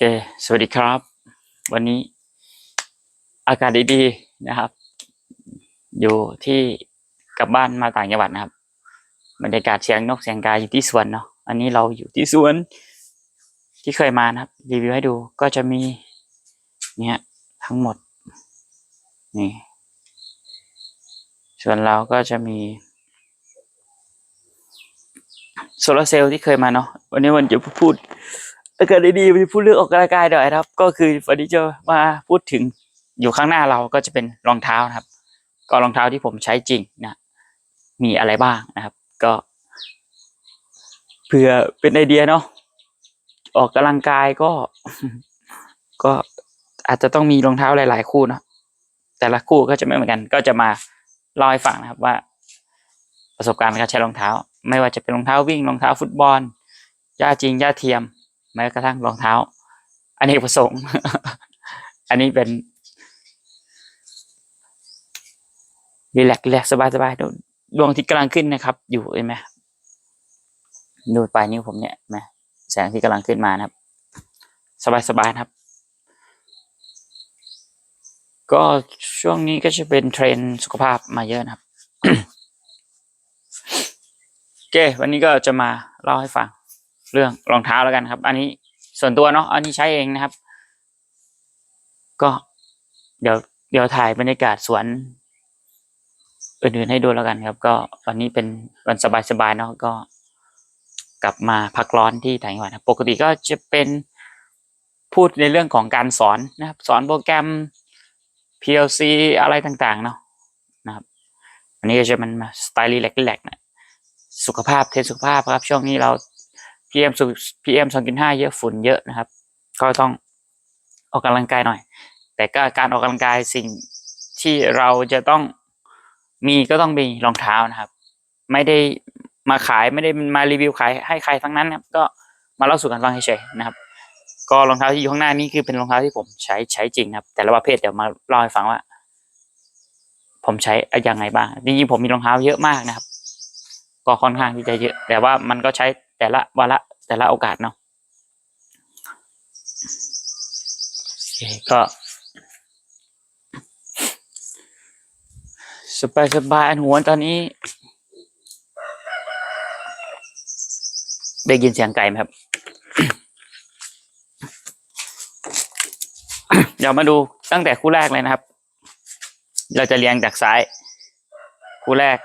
เค สวัสดีครับ วันนี้อากาศดีๆนะครับ อยู่ที่กลับบ้านมาต่างจังหวัดนะครับ บรรยากาศเสียงนกเสียงกาอยู่ที่สวนเนาะ อันนี้เราอยู่ที่สวนที่เคยมานะครับ รีวิวให้ดูก็จะมีเนี่ยทั้งหมด นี่ ส่วนเราก็จะมีโซลาร์เซลล์ที่เคยมาเนาะ วันนี้วันจะพูด อาเกาศดีๆวันนี้พูดเรื่องออกกำลังกายหน่อยครับ ก็คือวันนี้จะมาพูดถึงอยู่ข้างหน้าเราก็จะเป็นรองเท้านะครับ ก็รองเท้าที่ผมใช้จริงนะ มีอะไรบ้างนะครับ ก็ เพื่อเป็นไอเดียเนาะออกกำลังกายก็ ก็อาจจะต้องมีรองเท้าหลาย ๆ คู่เนาะแต่ละคู่ก็จะไม่เหมือนกัน ก็จะมาเล่าให้ฟังนะครับว่า ประสบการณ์การใช้รองเท้า ไม่ว่าจะเป็นรองเท้าวิ่งรองเท้าฟุตบอลหญ้าจริงหญ้าเทียม แม้กระทั่งรองเท้าอันนี้ประสงค์ อันนี้เป็นรีแลกรีแลกสบายสบายดูดวงอาที่กำลังขึ้นนะครับ อยู่เห็นไหมดูปลายนิ้วผมเนี่ยไหมแสงที่กำลังขึ้นมานะครับ สบายสบายครับ ก็ช่วงนี้ก็จะเป็นเทรนสุขภาพมาเยอะนะครับโอเค วันนี้ก็จะมาเล่าให้ฟัง เรื่องรองเท้าแล้วกันครับ อันนี้ส่วนตัวเนาะอันนี้ใช้เองนะครับ ก็เดี๋ยวเดี๋ยวถ่ายบรรยากาศสวนอื่นๆให้ดูแล้วกันครับ ก็วันนี้เป็นวันสบายๆเนาะก็กลับมาพักร้อนที่ต่างจังหวัดปกติก็จะเป็นพูดในเรื่องของการสอนนะครับ สอนโปรแกรม PLC อะไรต่างๆเนาะนะครับ อันนี้ก็จะมันมาสไตล์รีแลกแลกนะสุขภาพเทสุขภาพครับช่วงนี้เรา PM สุ PM สองจุดห้าเยอะฝุ่นเยอะนะครับ ก็ต้องออกกำลังกายหน่อย แต่ก็การออกกำลังกายสิ่งที่เราจะต้องมีก็ต้องมีรองเท้านะครับ ไม่ได้มาขายไม่ได้มารีวิวขายให้ใครทั้งนั้นนะครับก็มาเล่าสู่กันฟังเฉยๆนะครับ ก็รองเท้าที่อยู่ข้างหน้านี้คือเป็นรองเท้าที่ผมใช้ใช้จริงครับ แต่ละประเภทเดี๋ยวมาเล่าให้ฟังว่า ผมใช้ยังไงบ้างจริงๆผมมีรองเท้าเยอะมากนะครับ ก็ค่อนข้างที่จะเยอะ แต่ว่ามันก็ใช้ แต่ละวาระแต่ละโอกาสเนาะก็สบายสบายอันหัวตอนนี้ ได้ยินเสียงไก่ไหมครับ เดี๋ยวมาดูตั้งแต่คู่แรกเลยนะครับ เราจะเรียงจากซ้าย คู่แรก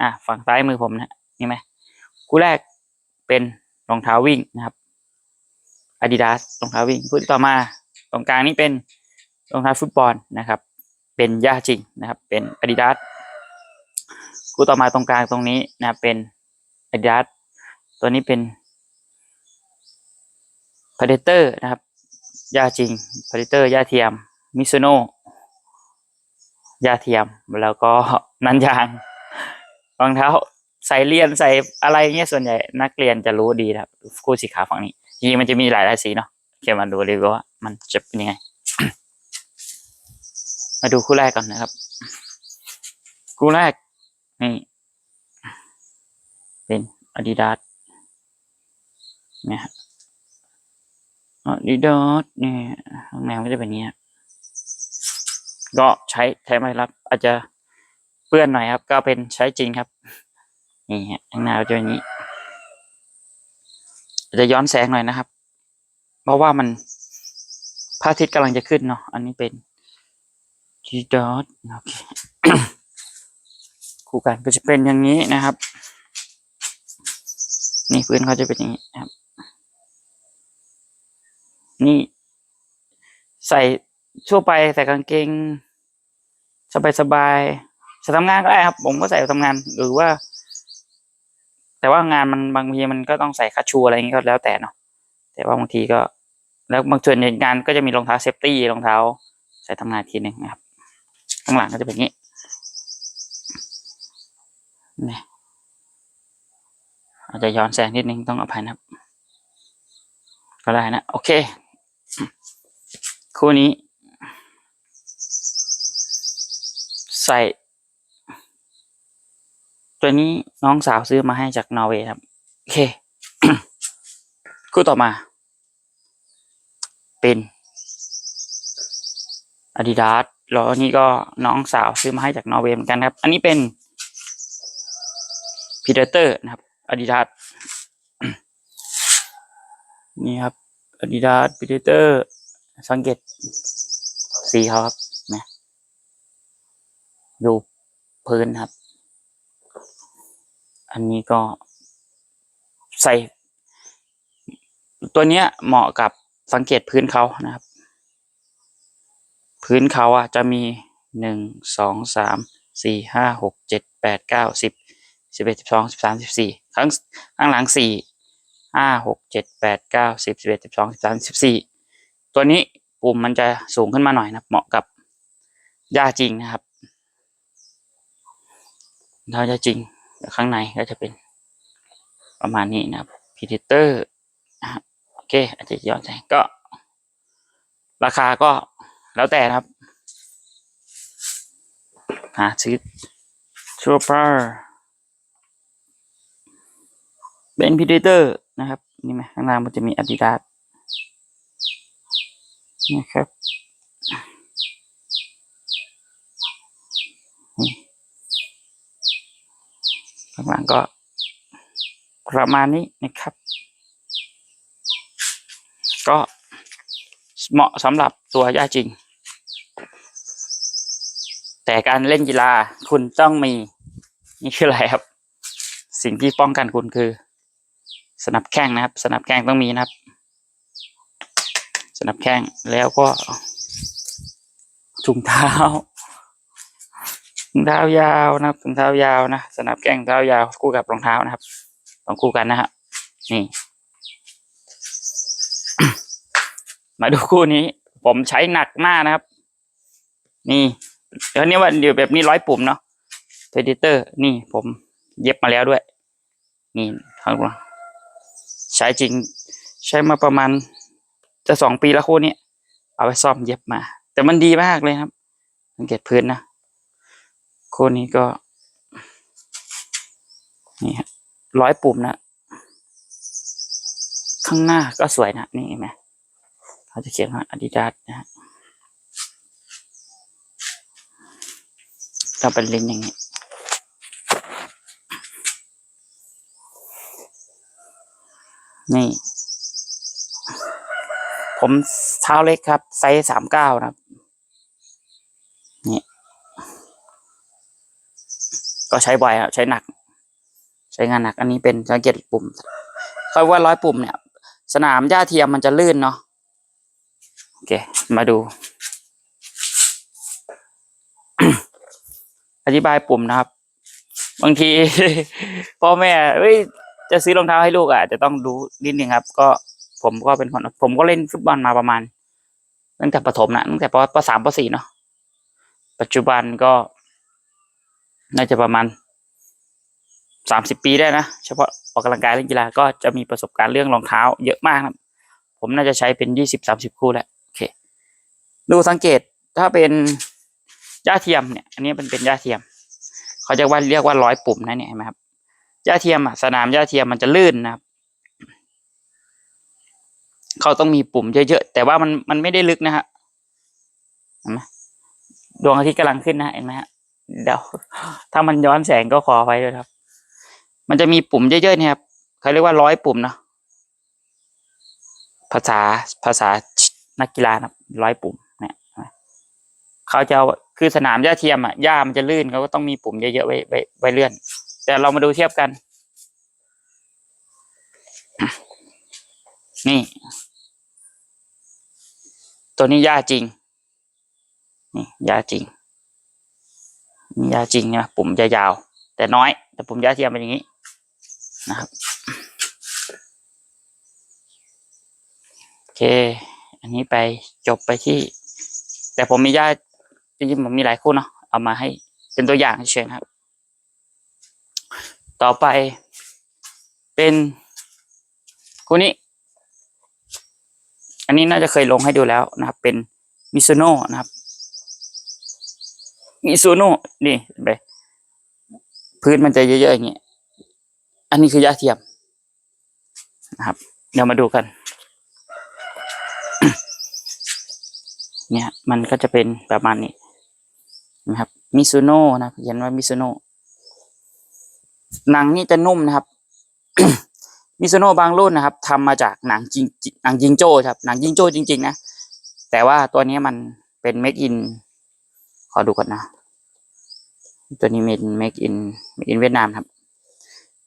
อะฝั่งซ้ายมือผมนะนี่ไหมคู่แรก เป็นรองเท้าวิ่งนะครับ Adidas รองเท้าวิ่งคู่ต่อมาตรงกลางนี่เป็นรองเท้าฟุตบอลนะครับ เป็นย่าจริงนะครับ เป็น Adidas คู่ต่อมาตรงกลางตรงนี้นะเป็น Adidas ตัวนี้เป็น Predator นะครับย่าจริง Predator ย่าเทียม Mizuno ย่าเทียมแล้วก็นันยางรองเท้า ใส่เรียนใส่อะไรเงี้ยส่วนใหญ่นักเรียนจะรู้ดีครับคู่สีขาวฝั่งนี้จริงมันจะมีหลายหลายสีเนาะเดี๋ยวมาดูเลยว่ามันจะเป็นยังไง มาดูคู่แรกก่อนนะครับ คู่แรกนี่เป็น Adidas เนี่ยครับ Adidas เนี่ยข้างในมันก็จะเป็นเงี้ยก็ใช้ใช้ไม่รับอาจจะเปื้อนหน่อยครับ ก็เป็นใช้จริงครับ นี่ฮะข้างหน้าจะอย่างนี้ จะย้อนแสงหน่อยนะครับ เพราะว่ามันพระอาทิตย์กำลังจะขึ้นเนาะอันนี้เป็นจีดอทโอเคคู่กันก็จะเป็นอย่างนี้นะครับ นี่พื้นเขาจะเป็นอย่างนี้ครับ นี่ใส่ทั่วไปใส่กางเกงสบายสบายใส่ทำงานก็ได้ครับ ผมก็ใส่ทำงานหรือว่า แต่ว่างานมันบางทีมันก็ต้องใส่คัชชูอะไรอย่างนี้ก็แล้วแต่เนาะแต่ว่าบางทีก็ แล้วบางส่วนใหญ่งานก็จะมีรองเท้าเซฟตี้รองเท้า ใส่ทำงานทีหนึ่งนะครับข้างหลังก็จะเป็นอย่างนี้นี่อาจจะย้อนแสงนิดนึงต้องอภัยนะครับ ก็ได้นะ โอเค คู่นี้ ใส่ ตัวนี้น้องสาวซื้อมาให้จากนอร์เวย์ครับ โอเค คู่ต่อมา เป็น Adidas แล้วอันนี้ก็น้องสาวซื้อมาให้จากนอร์เวย์เหมือนกันครับ อันนี้เป็น Predator นะครับ Adidas นี่ครับ Adidas Predator สังเกตสีเขาครับนะดูพื้นครับ นนี้ก็ใส่ ตัวเนี้ยเหมาะกับสังเกตพื้นเขานะครับ พื้นเขาอะจะมีหนึ่งสองสามสี่ห้าหกเจ็ดแปดเก้าสิบสิบเอ็ดสิบสองสิบสามสิบสี่ข้างข้างหลังสี่ห้าหกเจ็ดแปดเก้าสิบสิบเอ็ดสิบสองสิบสามสิบสี่ตัวนี้ปุ่มมันจะสูงขึ้นมาหน่อยนะเหมาะกับหญ้าจริงนะครับถ้าหญ้าจริง ข้างในก็จะเป็นประมาณนี้นะครับพีเดเตอร์โอเค อาจจะย้อนแสงก็ ราคาก็แล้วแต่นะครับ หาซื้อชูเปอร์เป็นพีเดเตอร์นะครับ นี่ไหมข้างล่างมันจะมี Adidas นะครับ ข้างหลังก็ประมาณนี้นะครับ ก็เหมาะสำหรับตัวย่าจริง แต่การเล่นกีฬาคุณต้องมีนี่คืออะไรครับ สิ่งที่ป้องกันคุณคือ สนับแข้งนะครับ สนับแข้งต้องมีนะครับ สนับแข้งแล้วก็ถุงเท้า ถุงเท้ายาวนะครับถุงเท้ายาวนะสนับแข้งเท้ายาวคู่กับรองเท้านะครับต้องคู่กันนะฮะนี่ มาดูคู่นี้ ผมใช้หนักมากนะครับ นี่เดี๋ยวนี้ว่าเดี๋ยวแบบนี้ร้อยปุ่มเนาะ Predator นี่ผมเย็บมาแล้วด้วย นี่ข้างหลังใช้จริง ใช้มาประมาณ จะสองปีแล้วคู่นี้ เอาไปซ่อมเย็บมา แต่มันดีมากเลยครับสังเกตพื้นนะ คู่นี้ก็ นี่ฮะร้อยปุ่มนะ ข้างหน้าก็สวยนะ นี่เห็นไหมเขาจะเขียนว่า Adidas นะฮะถ้าเป็นลิ้นอย่างนี้นี่ ผมเท้าเล็กครับ ไซส์สามเก้านะครับ ก็ใช้บ่อยครับใช้หนัก ใช้งานหนัก อันนี้เป็นสังเกตปุ่มเขาว่าร้อยปุ่มเนี่ย สนามหญ้าเทียมมันจะลื่นเนาะโอเค มาดู อธิบายปุ่มนะครับ บางทีพ่อแม่เอ้ยจะซื้อรองเท้าให้ลูกอะจะต้องดูนิดนึงครับ ก็ผมก็เป็นคนผมก็เล่นฟุตบอลมาประมาณตั้งแต่ประถมนะตั้งแต่ปปสามปสี่เนาะปัจจุบันก็ น่าจะประมาณสามสิบปีได้นะ เฉพาะออกกำลังกายเล่นกีฬาก็จะมีประสบการณ์เรื่องรองเท้า เยอะมากนะผมน่าจะใช้เป็นยี่สิบสามสิบคู่แล้วโอเค ดูสังเกตถ้าเป็นหญ้าเทียมเนี่ย อันนี้เป็นเป็นหญ้าเทียม เขาจะว่าเรียกว่าร้อยปุ่มนะเนี่ยเห็นไหมครับหญ้าเทียมอะสนามหญ้าเทียมมันจะลื่นนะครับเขาต้องมีปุ่มเยอะๆแต่ว่ามันมันไม่ได้ลึกนะฮะเห็นไหมดวงอาทิตย์กำลังขึ้นนะเห็นไหมฮะ เดี๋ยวถ้ามันย้อนแสงก็ขอไว้ด้วยครับ มันจะมีปุ่มเยอะๆเนี่ยครับเขาเรียกว่าร้อยปุ่มเนาะภาษาภาษานักกีฬานะร้อยปุ่มเนี่ยเขาจะคือสนามหญ้าเทียมอะหญ้ามันจะลื่นเขาก็ต้องมีปุ่มเยอะๆไว้ไว้ไว้เลื่อน แต่เรามาดูเทียบกัน นี่ ตัวนี้ยาจริง นี่ยาจริง ยาจริงนะปุ่มจะยาว แต่น้อย แต่ปุ่มยาเทียมเป็นอย่างนี้นะครับโอเค อันนี้ไปจบไปที่ แต่ผมมียาจริงๆผมมีหลายคู่เนาะเอามาให้เป็นตัวอย่างเฉยๆนะครับ ต่อไปเป็นคู่นี้ อันนี้น่าจะเคยลงให้ดูแล้วนะครับ เป็นมิซูโน่นะครับ มิซูโน่นี่ไหมพื้นมันจะเยอะๆอย่างเงี้ยอันนี้คือยาเทียมนะครับ เดี๋ยวมาดูกัน เนี่ยมันก็จะเป็นประมาณนี้นะครับมิซูโน่นะเขียนว่ามิซูโน่หนังนี่จะนุ่มนะครับมิซูโน่บางรุ่นนะครับทำมาจากหนังจิงหนังจิงโจ้ครับหนังจิงโจ้จริง ๆ นะแต่ว่าตัวนี้มันเป็น make in ขอดูก่อนนะ ตัวนี้เป็น make in make in เวียดนามครับ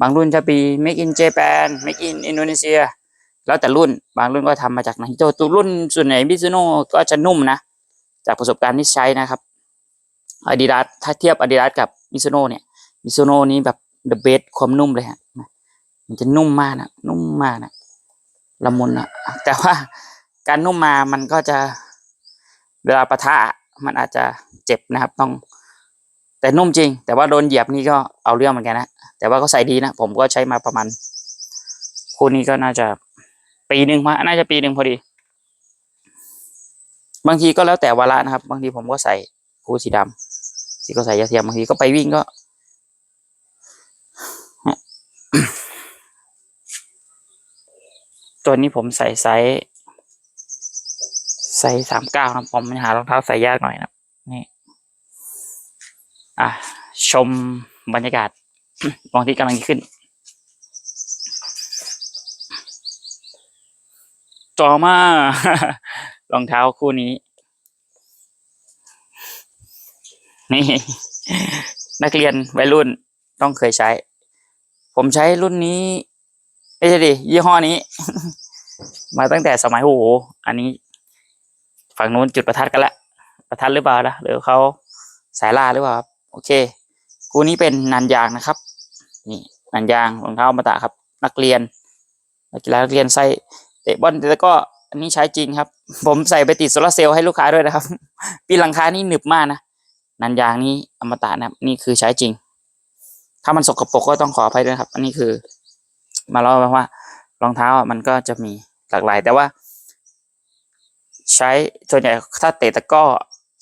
บางรุ่นจะมี make in Japan make in อินโดนีเซีย แล้วแต่รุ่น บางรุ่นก็ทำมาจากหนังจิโจ้ตัวรุ่นส่วนไหนมิซูโน่ก็จะนุ่มนะ จากประสบการณ์ที่ใช้นะครับอาดิดาสถ้าเทียบอาดิดาสกับมิซูโน่เนี่ยมิซูโน่นี้แบบ the best ความนุ่มเลยฮะมันจะนุ่มมากนะนุ่มมากนะละมุนนะแต่ว่าการนุ่มมามันก็จะเวลาปะทะมันอาจจะ เจ็บนะครับ ต้อง แต่นุ่มจริง แต่ว่าโดนเหยียบนี่ก็เอาเรื่องเหมือนกันนะแต่ว่าก็ใส่ดีนะผมก็ใช้มาประมาณคู่นี้ก็น่าจะปีหนึ่งมาน่าจะปีหนึ่งพอดี บางทีก็แล้วแต่วาระนะครับ บางทีผมก็ใส่คู่สีดำสีก็ใส่ยาเทียมบางทีก็ไปวิ่งก็ตัวนี้ผมใส่ไซส์ไซส์สามเก้านะผมหารองเท้าใส่ยากหน่อยนะ อะชมบรรยากาศมองที่กำลังขึ้น ต่อมารองเท้าคู่นี้ นี่ นักเรียนวัยรุ่นต้องเคยใช้ ผมใช้รุ่นนี้ไม่ใช่ดิยี่ห้อนี้ มาตั้งแต่สมัยโอ้โหอันนี้ ฝั่งนู้นจุดประทัดกันละประทัดหรือเปล่านะหรือเขาสายล่าหรือเปล่าครับ เคคู่นี้เป็นนันยางนะครับ นี่นันยางรองเท้าอมาตะครับ นักเรียนนักกีฬานักเรียนใส่เตะบอลแต่ก็อันนี้ใช้จริงครับ ผมใส่ไปติดโซลาร์เซลล์ให้ลูกค้าด้วยนะครับ ปีหลังคานี่หนึบมากนะนันยางนี้อมตะนะครับ นี่คือใช้จริง ถ้ามันสกปรกก็ต้องขออภัยด้วยครับ อันนี้คือ มาเล่าว่ารองเท้าอะมันก็จะมีหลากหลาย แต่ว่า ใช้ส่วนใหญ่ถ้าเตะตะก้อ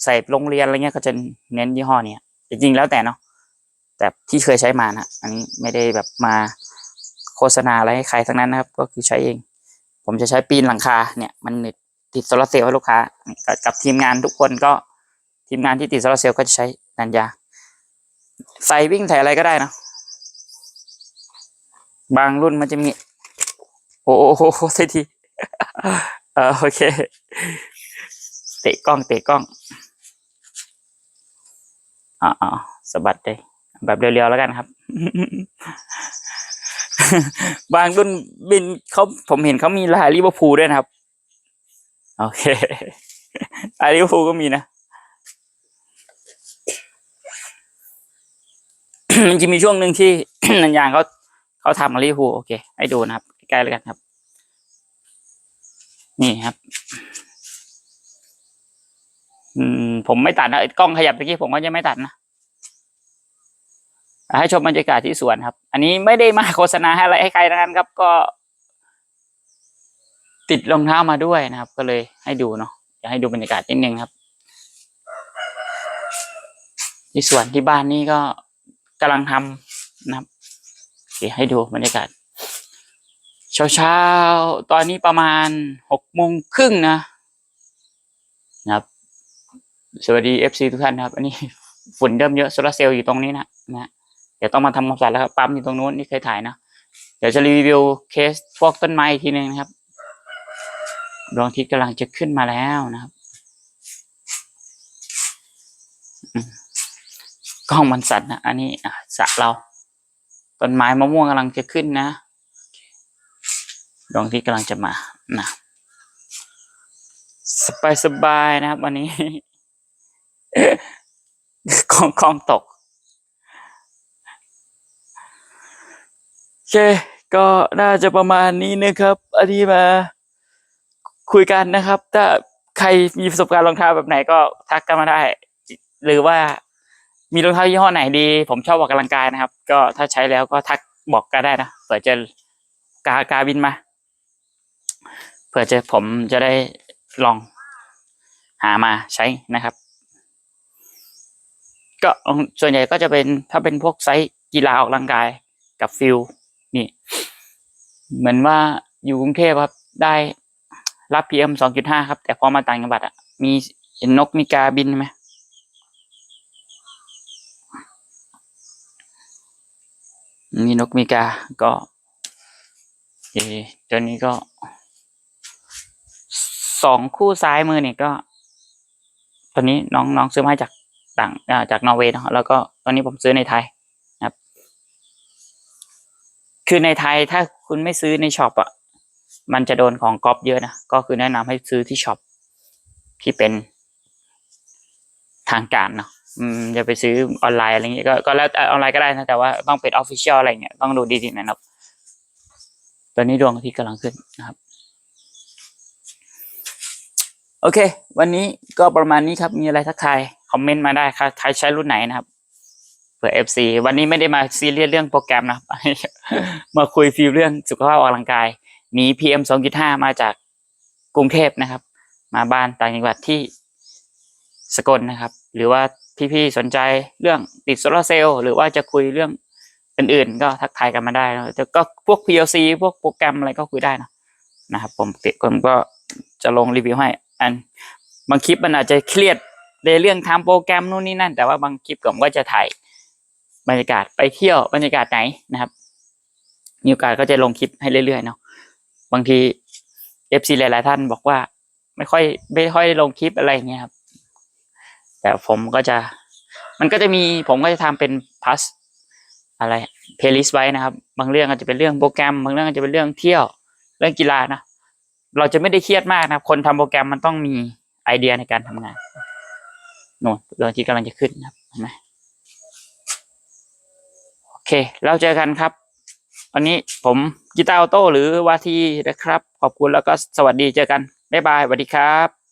ใส่โรงเรียนอะไรเงี้ยก็จะเน้นยี่ห้อเนี้ย จริงๆแล้วแต่เนาะแต่ที่เคยใช้มานะอันนี้ไม่ได้แบบมาโฆษณาอะไรให้ใครทั้งนั้นนะครับ ก็คือใช้เอง ผมจะใช้ปีนหลังคาเนี่ย มันติดโซลาร์เซลล์ให้ลูกค้ากับทีมงานทุกคนก็ทีมงานที่ติดโซลาร์เซลล์ก็จะใช้นันยาใส่วิ่งใส่อะไรก็ได้เนะบางรุ่นมันจะมี โอ้โหสทีเออโอเค เตะกล้องเตะกล้อง อ๋อสะบัดเลยแบบเรียวๆแล้วกันครับ บางรุ่นบินเขาผมเห็นเขามีลายลิเวอร์พูลด้วยนะครับ โอเคลายลิเวอร์พูลก็มีนะมันจะมีช่วงหนึ่งที่นันยางเขาเขาทำกับลิเวอร์พูลโอเค ให้ดูนะครับ ใกล้ๆแล้วกันครับ นี่ครับ อืม ผมไม่ตัดนะกล้องขยับตะกี้ผมก็ยังไม่ตัดนะให้ชมบรรยากาศที่สวนครับ อันนี้ไม่ได้มาโฆษณาให้อะไรให้ใครนั้นครับก็ ติดรองเท้ามาด้วยนะครับ ก็เลยให้ดูเนาะอยากให้ดูบรรยากาศนิดนึงครับ ที่สวนที่บ้านนี่ก็กำลังทำนะครับโอเคให้ดูบรรยากาศ เช้าๆตอนนี้ประมาณหกโมงครึ่งนะ สวัสดีเอฟซีทุกท่านนะครับ อันนี้ฝุ่นเริ่มเยอะโซลาเซลล์อยู่ตรงนี้นะนะเดี๋ยวต้องมาทำความสะอาดแล้วครับปั๊มอยู่ตรงนู้นนี่เคยถ่ายนะ เดี๋ยวจะรีวิวเคสพวกต้นไม้อีกทีหนึ่งนะครับดวงอาทิตย์กำลังจะขึ้นมาแล้วนะครับกล้องมันสั่นนะอันนี้สระเราต้นไม้มะม่วงกำลังจะขึ้นนะดวงอาทิตย์กำลังจะมานะสบายสบายๆนะครับ วันนี้ กองกองตก โอเค ก็น่าจะประมาณนี้นะครับอันนี้มาคุยกันนะครับ ถ้าใครมีประสบการณ์รองเท้าแบบไหนก็ทักกันมาได้ หรือว่ามีรองเท้ายี่ห้อไหนดี ผมชอบออกกำลังกายนะครับ ก็ถ้าใช้แล้วก็ทักบอกกันได้นะเผื่อจะกากาบินมาเผื่อจะผมจะได้ลองหามาใช้นะครับ ก็ส่วนใหญ่ก็จะเป็นถ้าเป็นพวกไซส์กีฬาออกกำลังกายกับฟิลนี่ เหมือนว่าอยู่กรุงเทพครับ ได้รับ PM 2.5ครับ แต่พอมาต่างจังหวัดอะมีเห็นนกมีกาบินไหมมีนกมีกาก็เอตัวนี้ก็สองคู่ซ้ายมือเนี่ยก็ ตอนนี้น้องน้องซื้อมาจาก ต่างาจากนอร์เวย์เนอะแล้วก็ตอนนี้ผมซื้อในไทยนะครับ คือในไทยถ้าคุณไม่ซื้อในช็อปอะมันจะโดนของก๊อปเยอะนะก็คือแนะนำให้ซื้อที่ช็อปที่เป็นทางการเนาะอืมอย่าไปซื้อออนไลน์อะไรเงี้ยก็ก็แล้วออนไลน์ก็ได้นะแต่ว่าต้องเป็นออฟฟิเชียลอะไรเงี้ยต้องดูดีๆนะครับ ตอนนี้ดวงอาทิตย์กำลังขึ้นนะครับโอเค วันนี้ก็ประมาณนี้ครับ มีอะไรทักทาย อมเมนต์มาได้ครับใครใช้รุ่นไหนนะครับเผื่อ FC วันนี้ไม่ได้มาซีเรียสเรื่องโปรแกรมนะมาคุยฟีลเรื่องสุขภาพออกกำลังกายหนี PM 2.5 มาจากกรุงเทพนะครับ มาบ้านต่างจังหวัดที่สกลนะครับ หรือว่าพี่ๆสนใจเรื่องติดโซลาร์เซลล์หรือว่าจะคุยเรื่องอื่นๆ ก็ทักทายกันมาได้นะแต่ก็พวก PLC พวกโปรแกรมอะไรก็คุยได้นะนะครับ ผมติผมก็จะลงรีวิวให้ อันบางคลิปมันอาจจะเครียด ในเรื่องทำโปรแกรมนู่นนี่นั่น แต่ว่าบางคลิปผมก็จะถ่ายบรรยากาศไปเที่ยวบรรยากาศไหนนะครับมีโอกาสก็จะลงคลิปให้เรื่อยๆเนาะบางทีเอฟซีหลายๆท่านบอกว่า ไม่ค่อยไม่ค่อยลงคลิปอะไรเงี้ยครับ แต่ผมก็จะ มันก็จะมีผมก็จะทำเป็นพัสอะไรเพลย์ลิสต์ไว้นะครับ บางเรื่องอาจจะเป็นเรื่องโปรแกรม บางเรื่องอาจจะเป็นเรื่องเที่ยวเรื่องกีฬานะเราจะไม่ได้เครียดมากนะครับ คนทำโปรแกรมมันต้องมีไอเดียในการทำงาน โน่นดวงอาที่กำลังจะขึ้นนะครับเห็นไหมโอเค แล้วเจอกันครับ วันนี้ผมกีตาร์ออโต้หรือว่าที่นะครับ ขอบคุณแล้วก็สวัสดีเจอกัน บ๊ายบายสวัสดีครับ